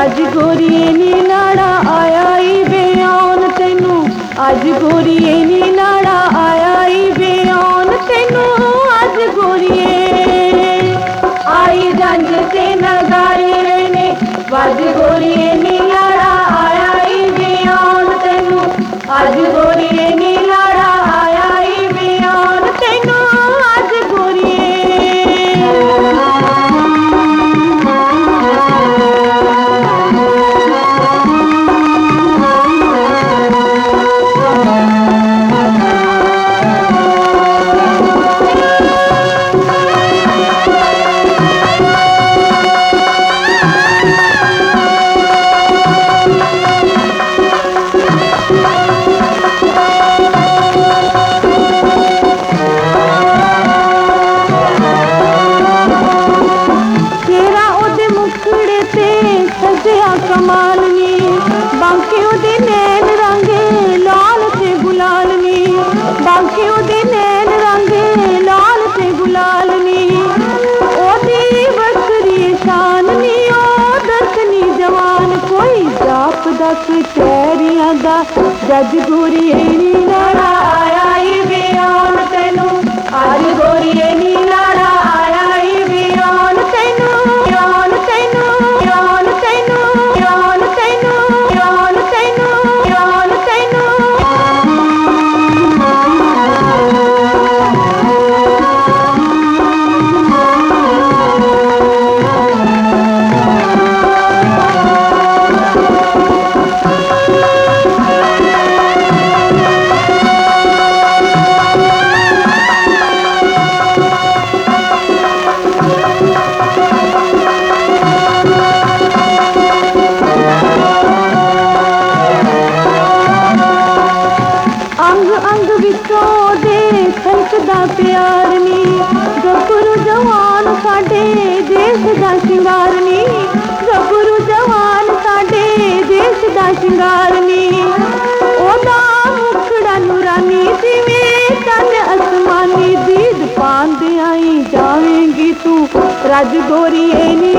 ਅੱਜ ਗੋਰੀਏ ਨੀ ਲਾੜਾ ਆਇਆ ਈ ਬਿਆਨ ਤੈਨੂੰ। ਅੱਜ ਗੋਰੀਏ ਨੀ ਲਾੜਾ ਆਇਆ ਈ ਬਿਆਨ ਤੈਨੂੰ। ਅੱਜ ਗੋਰੀਏ ਆਈ ਜੰਜ ਤੇ ਨਗਾਰੇ ਨੇ। ਵੱਜ ਗੋਰੀਏ ਨੀ ਲਾੜਾ ਆਇਆ ਈ ਬਿਆਨ ਤੈਨੂੰ। ਅੱਜ ਤੇ ਸਜਿਆ ਕਮਾਲ ਨੀ ਬਾਂਕੇ ਉਹਦੇ ਨੈਣ ਰੰਗੇ ਲਾਲ ਤੇ ਗੁਲਾਲ ਨੀ ਬਾਂਕੇ ਉਹਦੇ ਨੈਣ ਰੰਗੇ ਲਾਲ ਤੇ ਗੁਲਾਲ ਨੀ ਉਹਦੀ ਵੱਖਰੀ ਸ਼ਾਨ ਨੀ ਉਹ ਦਰਸ਼ਨੀ ਜਵਾਨ, ਕੋਈ ਜਾਪ ਦਾ ਕਚਹਿਰੀਆਂ ਦਾ, ਜੱਜ ਗੋਰੀਏ ਨੀ ਲੜਾ ਸਾਡੇ ਦੇਸ਼ ਦਾ ਸ਼ਿੰਗਾਰ ਨੀ ਗੱਭਰੂ ਜਵਾਨ ਸਾਡੇ ਦੇਸ਼ ਦਾ ਸ਼ਿੰਗਾਰ ਨੀ ਉਹਦਾ ਮੁਖੜਾ ਨੂਰਾਨੀ ਜਿਵੇਂ ਚੰਨ ਅਸਮਾਨੀ ਦੀਦ ਪਾਉਂਦੇ ਆਈ ਜਾਵੇਂਗੀ ਤੂੰ ਰੱਜ ਗੋਰੀਏ ਨੀ